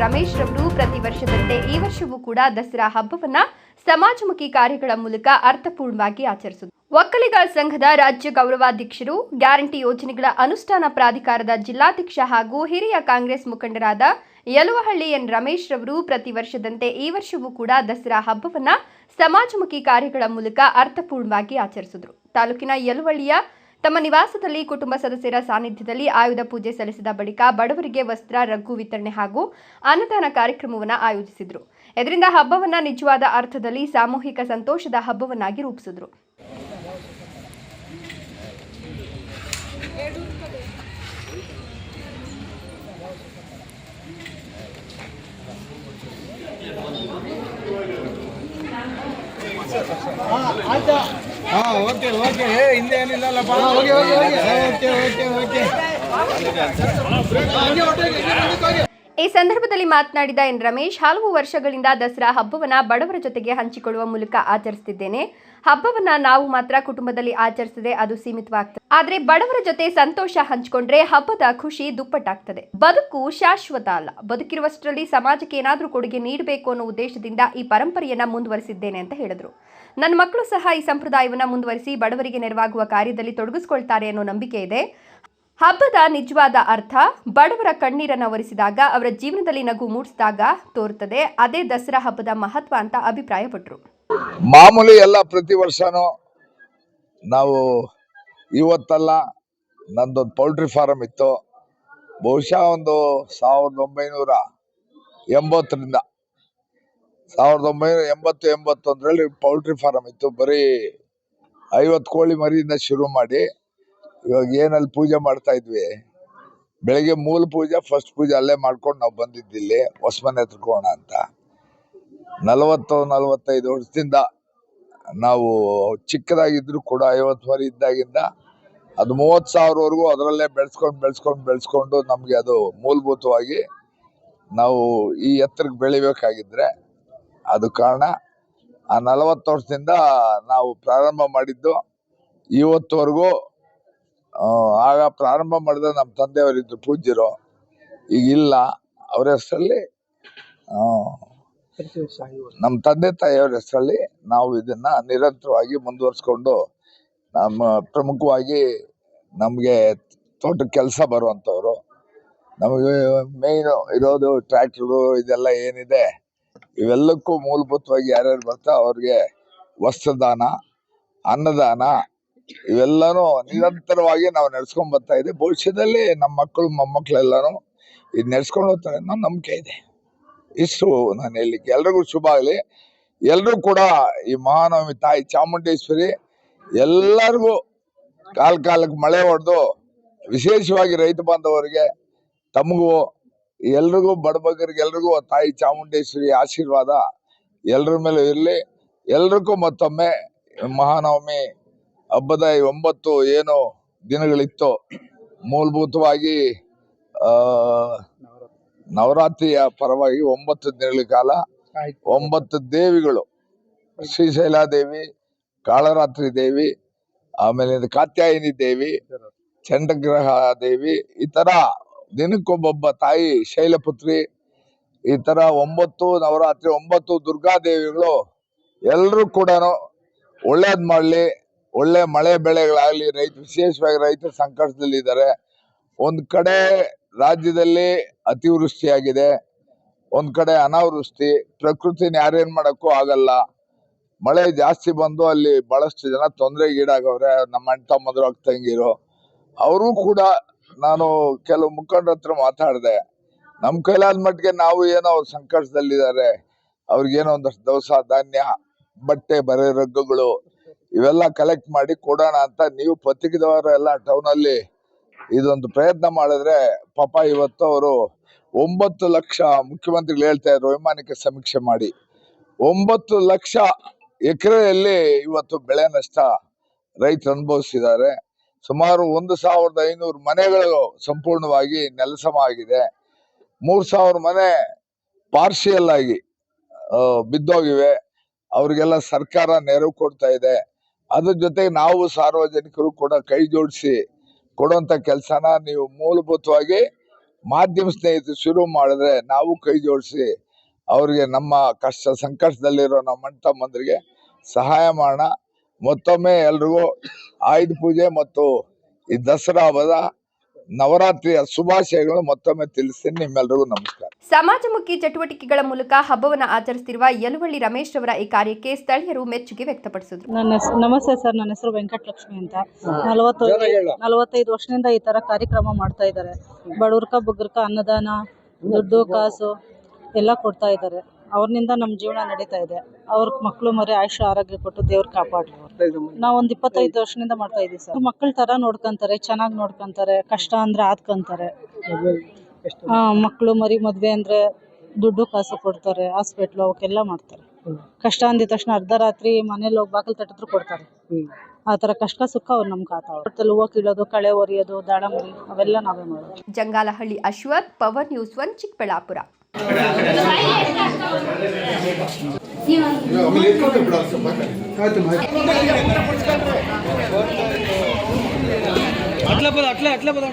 ರಮೇಶ್ ರವರು ಪ್ರತಿ ವರ್ಷದಂತೆ ಈ ವರ್ಷವೂ ಕೂಡ ದಸರಾ ಹಬ್ಬವನ್ನ ಸಮಾಜಮುಖಿ ಕಾರ್ಯಗಳ ಮೂಲಕ ಅರ್ಥಪೂರ್ಣವಾಗಿ ಆಚರಿಸಿದರು ಒಕ್ಕಲಿಗ ಸಂಘದ ರಾಜ್ಯ ಗೌರವಾಧ್ಯಕ್ಷರು, ಗ್ಯಾರಂಟಿ ಯೋಜನೆಗಳ ಅನುಷ್ಠಾನ ಪ್ರಾಧಿಕಾರದ ಜಿಲ್ಲಾಧ್ಯಕ್ಷ ಹಾಗೂ ಹಿರಿಯ ಕಾಂಗ್ರೆಸ್ ಮುಖಂಡರಾದ ಯಲುವಹಳ್ಳಿ ಎನ್ ರಮೇಶ್ ರವರು ಪ್ರತಿ ವರ್ಷದಂತೆ ಈ ವರ್ಷವೂ ಕೂಡ ದಸರಾ ಹಬ್ಬವನ್ನ ಸಮಾಜಮುಖಿ ಕಾರ್ಯಗಳ ಮೂಲಕ ಅರ್ಥಪೂರ್ಣವಾಗಿ ಆಚರಿಸಿದರು. ತಾಲೂಕಿನ ಯಲುವಳ್ಳಿಯ ತಮ್ಮ ನಿವಾಸದಲ್ಲಿ ಕುಟುಂಬ ಸದಸ್ಯರ ಸಾನ್ನಿಧ್ಯದಲ್ಲಿ ಆಯುಧ ಪೂಜೆ ಸಲ್ಲಿಸಿದ ಬಳಿಕ ಬಡವರಿಗೆ ವಸ್ತ್ರ ರಘು ವಿತರಣೆ ಹಾಗೂ ಅನ್ನದಾನ ಕಾರ್ಯಕ್ರಮವನ್ನು ಆಯೋಜಿಸಿದರು. ಇದರಿಂದ ಹಬ್ಬವನ್ನು ನಿಜವಾದ ಅರ್ಥದಲ್ಲಿ ಸಾಮೂಹಿಕ ಸಂತೋಷದ ಹಬ್ಬವನ್ನಾಗಿ ರೂಪಿಸಿದ್ರು. ಹಾ ಓಕೆ ಓಕೆ. ಏ ಹಿಂದೆ ಏನಿಲ್ಲಲ್ಲಪ್ಪ okay okay okay. Okay okay ಈ ಸಂದರ್ಭದಲ್ಲಿ ಮಾತನಾಡಿದ ಎನ್ ರಮೇಶ್ ಹಲವು ವರ್ಷಗಳಿಂದ ದಸರಾ ಹಬ್ಬವನ್ನ ಬಡವರ ಜೊತೆಗೆ ಹಂಚಿಕೊಳ್ಳುವ ಮೂಲಕ ಆಚರಿಸುತ್ತಿದ್ದೇನೆ ಹಬ್ಬವನ್ನ ನಾವು ಮಾತ್ರ ಕುಟುಂಬದಲ್ಲಿ ಆಚರಿಸದೆ ಅದು ಸೀಮಿತವಾಗ್ತದೆ. ಆದ್ರೆ ಬಡವರ ಜೊತೆ ಸಂತೋಷ ಹಂಚಿಕೊಂಡ್ರೆ ಹಬ್ಬದ ಖುಷಿ ದುಪ್ಪಟ್ಟಾಗ್ತದೆ. ಬದುಕು ಶಾಶ್ವತ ಅಲ್ಲ. ಬದುಕಿರುವಷ್ಟರಲ್ಲಿ ಸಮಾಜಕ್ಕೆ ಏನಾದರೂ ಕೊಡುಗೆ ನೀಡಬೇಕು ಅನ್ನೋ ಉದ್ದೇಶದಿಂದ ಈ ಪರಂಪರೆಯನ್ನ ಮುಂದುವರಿಸಿದ್ದೇನೆ ಅಂತ ಹೇಳಿದ್ರು. ನನ್ನ ಮಕ್ಕಳು ಸಹ ಈ ಸಂಪ್ರದಾಯವನ್ನ ಮುಂದುವರಿಸಿ ಬಡವರಿಗೆ ನೆರವಾಗುವ ಕಾರ್ಯದಲ್ಲಿ ತೊಡಗಿಸಿಕೊಳ್ತಾರೆ ಅನ್ನೋ ನಂಬಿಕೆ ಇದೆ. ಹಬ್ಬದ ನಿಜವಾದ ಅರ್ಥ, ಬಡವರ ಕಣ್ಣೀರನ್ನು ಒರೆಸಿದಾಗ ಅವರ ಜೀವನದಲ್ಲಿ ನಗು ಮೂಡಿಸಿದಾಗ ತೋರುತ್ತದೆ. ಅದೇ ದಸರಾ ಹಬ್ಬದ ಮಹತ್ವ ಅಂತ ಅಭಿಪ್ರಾಯಪಟ್ಟರು ಮಾಮೂಲಿ ಎಲ್ಲ ಪ್ರತಿ ವರ್ಷನೂ ನಾವು ಇವತ್ತಲ್ಲ ನಂದೊಂದು ಪೌಲ್ಟ್ರಿ ಫಾರಮ್ ಇತ್ತು. ಬಹುಶಃ ಒಂದು ಸಾವಿರದ ಒಂಬೈನೂರ ಎಂಬತ್ತರಿಂದ, ಸಾವಿರದ ಒಂಬೈನೂರ ಎಂಬತ್ತು, ಎಂಬತ್ತೊಂದರಲ್ಲಿ ಪೌಲ್ಟ್ರಿ ಫಾರಮ್ ಇತ್ತು. ಬರೀ ಐವತ್ತು ಕೋಳಿ ಮರಿಯಿಂದ ಶುರು ಮಾಡಿ ಇವಾಗ ಏನಲ್ಲಿ ಪೂಜೆ ಮಾಡ್ತಾ ಇದ್ವಿ. ಬೆಳಿಗ್ಗೆ ಮೂಲ ಪೂಜೆ, ಫಸ್ಟ್ ಪೂಜೆ ಅಲ್ಲೇ ಮಾಡ್ಕೊಂಡು ನಾವು ಬಂದಿದ್ದಿಲ್ಲಿ ಹೊಸಮನೆ ಹತ್ರಕೋಣ ಅಂತ. ನಲವತ್ತು, ನಲವತ್ತೈದು ವರ್ಷದಿಂದ ನಾವು ಚಿಕ್ಕದಾಗಿದ್ರು ಕೂಡ ಐವತ್ತು ಮರಿ ಇದ್ದಾಗಿಂದ ಅದು ಮೂವತ್ತು ಸಾವಿರವರೆಗೂ ಅದರಲ್ಲೇ ಬೆಳೆಸ್ಕೊಂಡು ಬೆಳೆಸ್ಕೊಂಡು ಬೆಳೆಸ್ಕೊಂಡು ನಮಗೆ ಅದು ಮೂಲಭೂತವಾಗಿ ನಾವು ಈ ಎತ್ತರಕ್ಕೆ ಬೆಳಿಬೇಕಾಗಿದ್ದರೆ ಅದು ಕಾರಣ. ಆ ನಲವತ್ತು ವರ್ಷದಿಂದ ನಾವು ಪ್ರಾರಂಭ ಮಾಡಿದ್ದು ಇವತ್ತುವರೆಗೂ ಆಗ ಪ್ರಾರಂಭ ಮಾಡಿದ ನಮ್ಮ ತಂದೆಯವರಿದ್ದು ಪೂಜ್ಯರು, ಈಗ ಇಲ್ಲ. ಅವರ ಹೆಸರಲ್ಲಿ ನಮ್ಮ ತಂದೆ ತಾಯಿಯವರ ಹೆಸರಲ್ಲಿ ನಾವು ಇದನ್ನ ನಿರಂತರವಾಗಿ ಮುಂದುವರಿಸ್ಕೊಂಡು ನಮ್ಮ ಪ್ರಮುಖವಾಗಿ ನಮಗೆ ತೋಟ ಕೆಲಸ ಬರುವಂಥವ್ರು. ನಮಗೆ ಮೇಯ್ನು ಇರೋದು ಟ್ರ್ಯಾಕ್ಟರು ಇದೆಲ್ಲ ಏನಿದೆ, ಇವೆಲ್ಲಕ್ಕೂ ಮೂಲಭೂತವಾಗಿ ಯಾರ್ಯಾರು ಬರ್ತಾ ಅವ್ರಿಗೆ ವಸ್ತ್ರದಾನ, ಅನ್ನದಾನ, ಇವೆಲ್ಲನೂ ನಿರಂತರವಾಗಿ ನಾವು ನಡ್ಸ್ಕೊಂಡ್ ಬರ್ತಾ ಇದೆ. ಭವಿಷ್ಯದಲ್ಲಿ ನಮ್ಮ ಮಕ್ಕಳು ಮೊಮ್ಮಕ್ಕಳೆಲ್ಲನೂ ಇದು ನಡ್ಸ್ಕೊಂಡು ಹೋಗ್ತಾರೆ ಅನ್ನೋ ನಂಬಿಕೆ ಇದೆ. ಇಷ್ಟು ನಾನು ಹೇಳಲಿಕ್ಕೆ ಎಲ್ರಿಗೂ ಶುಭ ಆಗಲಿ. ಎಲ್ಲರೂ ಕೂಡ ಈ ಮಹಾನವಮಿ ತಾಯಿ ಚಾಮುಂಡೇಶ್ವರಿ ಎಲ್ಲರಿಗೂ ಕಾಲ ಕಾಲಕ್ಕೆ ಮಳೆ ಹೊಡೆದು ವಿಶೇಷವಾಗಿ ರೈತ ಬಾಂಧವರಿಗೆ, ತಮಗೂ, ಎಲ್ರಿಗೂ ಬಡಬಗರಿಗೆ ಎಲ್ರಿಗೂ ತಾಯಿ ಚಾಮುಂಡೇಶ್ವರಿ ಆಶೀರ್ವಾದ ಎಲ್ಲರ ಮೇಲೆ ಇರಲಿ. ಎಲ್ರಿಗೂ ಮತ್ತೊಮ್ಮೆ ಮಹಾನವಮಿ ಹಬ್ಬದ ಒಂಬತ್ತು ಏನು ದಿನಗಳಿತ್ತು, ಮೂಲಭೂತವಾಗಿ, ಆ ನವರಾತ್ರಿಯ ಪರವಾಗಿ ಒಂಬತ್ತು ದಿನಗಳ ಕಾಲ ಒಂಬತ್ತು ದೇವಿಗಳು ಶ್ರೀಶೈಲಾದೇವಿ ಕಾಳರಾತ್ರಿ ದೇವಿ ಆಮೇಲೆ ಕಾತ್ಯಾಯಿನಿ ದೇವಿ ಚಂಡಗ್ರಹ ದೇವಿ ಈ ತರ ದಿನಕ್ಕೊಬ್ಬೊಬ್ಬ ತಾಯಿ ಶೈಲಪುತ್ರಿ ಈ ತರ ಒಂಬತ್ತು ನವರಾತ್ರಿ ಒಂಬತ್ತು ದುರ್ಗಾ ದೇವಿಗಳು ಎಲ್ಲರೂ ಕೂಡ ಒಳ್ಳೇದ್ ಮಾಡ್ಲಿ ಒಳ್ಳೆ ಮಳೆ ಬೆಳೆಗಳಾಗ್ಲಿ ರೈತ ವಿಶೇಷವಾಗಿ ರೈತರು ಸಂಕಷ್ಟದಲ್ಲಿದ್ದಾರೆ. ಒಂದ್ ಕಡೆ ರಾಜ್ಯದಲ್ಲಿ ಅತಿವೃಷ್ಟಿಯಾಗಿದೆ. ಒಂದ್ ಕಡೆ ಅನಾವೃಷ್ಟಿ ಪ್ರಕೃತಿನ ಯಾರೇನ್ ಮಾಡಕ್ಕೂ ಆಗಲ್ಲ. ಮಳೆ ಜಾಸ್ತಿ ಬಂದು ಅಲ್ಲಿ ಬಹಳಷ್ಟು ಜನ ತೊಂದರೆಗೀಡಾಗವ್ರೆ, ನಮ್ಮ ಅಣ್ಣ ತಮ್ಮದ್ರು, ಅಕ್ಕ ತಂಗಿರು. ಅವರು ಕೂಡ ನಾನು ಕೆಲವು ಮುಖಂಡರ ಹತ್ರ ಮಾತಾಡಿದೆ. ನಮ್ ಕೈಲಾದ ಮಟ್ಟಿಗೆ ನಾವು ಏನೋ ಅವ್ರ ಸಂಕಷ್ಟದಲ್ಲಿದ್ದಾರೆ ಅವ್ರಿಗೇನೋ ಒಂದಷ್ಟು ದವಸ, ಧಾನ್ಯ, ಬಟ್ಟೆ, ಬರೆ, ರಗ್ಗುಗಳು, ಇವೆಲ್ಲ ಕಲೆಕ್ಟ್ ಮಾಡಿ ಕೊಡೋಣ ಅಂತ ನೀವು ಪತ್ರಿಕೆದವರೆಲ್ಲ ಟೌನ್ ಅಲ್ಲಿ ಇದೊಂದು ಪ್ರಯತ್ನ ಮಾಡಿದ್ರೆ ಪಾಪ ಇವತ್ತು ಅವರು ಒಂಬತ್ತು ಲಕ್ಷ ಮುಖ್ಯಮಂತ್ರಿಗಳು ಹೇಳ್ತಾ ಇದ್ರು, ವೈಮಾನಿಕ ಸಮೀಕ್ಷೆ ಮಾಡಿ. ಒಂಬತ್ತು ಲಕ್ಷ ಎಕರೆಯಲ್ಲಿ ಇವತ್ತು ಬೆಳೆ ನಷ್ಟ ರೈತರು ಅನುಭವಿಸಿದ್ದಾರೆ. ಸುಮಾರು ಒಂದು ಸಾವಿರದ ಐನೂರು ಮನೆಗಳು ಸಂಪೂರ್ಣವಾಗಿ ನೆಲಸಮ ಆಗಿದೆ ಮೂರ್ ಸಾವಿರ ಮನೆ ಪಾರ್ಶಿಯಲ್ ಆಗಿ ಬಿದ್ದೋಗಿವೆ. ಅವರಿಗೆಲ್ಲ ಸರ್ಕಾರ ನೆರವು ಕೊಡ್ತಾ ಇದೆ. ಅದ್ರ ಜೊತೆಗೆ ನಾವು ಸಾರ್ವಜನಿಕರು ಕೂಡ ಕೈ ಜೋಡಿಸಿ ಕೊಡುವಂತ ಕೆಲಸನ ನೀವು ಮೂಲಭೂತವಾಗಿ ಮಾಧ್ಯಮ ಸ್ನೇಹಿತರು ಶುರು ಮಾಡಿದ್ರೆ ನಾವು ಕೈ ಜೋಡಿಸಿ ಅವ್ರಿಗೆ ನಮ್ಮ ಕಷ್ಟ, ಸಂಕಷ್ಟದಲ್ಲಿರೋ ನಮ್ಮ ಅಣ್ಣ ತಮ್ಮಂದ್ರಿಗೆ ಸಹಾಯ ಮಾಡೋಣ. ಮತ್ತೊಮ್ಮೆ ಎಲ್ರಿಗೂ ಆಯುಧ ಪೂಜೆ ಮತ್ತು ಈ ದಸರಾ ಹಬ್ಬದ ನವರಾತ್ರಿಯ ಶುಭಾಶಯಗಳು ಮತ್ತೊಮ್ಮೆ ತಿಳಿಸ್ತೇನೆ. ನಿಮ್ಮೆಲ್ಲರಿಗೂ ನಮಸ್ಕಾರ. ಸಮಾಜಮುಖಿ ಚಟುವಟಿಕೆಗಳ ಮೂಲಕ ಹಬ್ಬವನ್ನು ಆಚರಿಸುತ್ತಿರುವ ಯಲುವಳ್ಳಿ ರಮೇಶ್ ಅವರ ಈ ಕಾರ್ಯಕ್ಕೆ ಸ್ಥಳೀಯರು ಮೆಚ್ಚುಗೆ ವ್ಯಕ್ತಪಡಿಸಿದ್ರು. ನನ್ನ ಹೆಸ್- ನಮಸ್ತೆ ಸರ್ ನನ್ನ ಹೆಸರು ವೆಂಕಟಲಕ್ಷ್ಮಿ ಅಂತ. ನಲವತ್ತು ನಲವತ್ತೈದು ವರ್ಷದಿಂದ ಈ ತರ ಕಾರ್ಯಕ್ರಮ ಮಾಡ್ತಾ ಇದ್ದಾರೆ. ಬಡವ್ರಕ ಬಗ್ಗರ್ಕ ಅನ್ನದಾನ ದುಡ್ಡು ಕಾಸು ಎಲ್ಲ ಕೊಡ್ತಾ ಇದ್ದಾರೆ. ಅವ್ರನಿಂದ ನಮ್ಮ ಜೀವನ ನಡೀತಾ ಇದೆ. ಅವ್ರ ಮಕ್ಕಳು ಮರಿ ಆಯುಷ್ಯ ಆರೋಗ್ಯ ಕೊಟ್ಟು ದೇವ್ರು ನಾವು ಒಂದು ಇಪ್ಪತ್ತೈದು ವರ್ಷದಿಂದ ಮಾಡ್ತಾ ಇದೀವಿ ಸರ್ ಮಕ್ಕಳ ತರ ನೋಡ್ಕೊಂತಾರೆ ಚೆನ್ನಾಗಿ ನೋಡ್ಕೊಂತಾರೆ ಕಷ್ಟ ಅಂದ್ರೆ ಆದ್ಕೊಂತಾರೆ. ಹಾ ಮಕ್ಕಳು ಮರಿ ಮದ್ವೆ ಅಂದ್ರೆ ದುಡ್ಡು ಕಾಸು ಕೊಡ್ತಾರೆ ಹಾಸ್ಪಿಟ್ಲು ಅವಕ್ಕೆಲ್ಲ ಮಾಡ್ತಾರೆ. ಕಷ್ಟ ಅಂದಿದ ತಕ್ಷಣ ಅರ್ಧ ರಾತ್ರಿ ಮನೇಲಿ ಹೋಗಿ ಬಾಗಿಲು ತಟ್ಟಿದ್ರು ಕೊಡ್ತಾರೆ. ಆ ತರ ಕಷ್ಟ ಸುಖ ಅವ್ರು ನಮ್ಗೆ ಕಾತಾವ ಹೊಟ್ಟೆಲ್ ಹೂವು ಕೀಳೋದು ಕಳೆ ದಾಳ ಮುರಿ ಅವೆಲ್ಲ ನಾವೇ ಮಾಡೋದು. Jangalahalli Ashwath power news one Chikkaballapur. అట్లా పద అట్లా అట్లా పద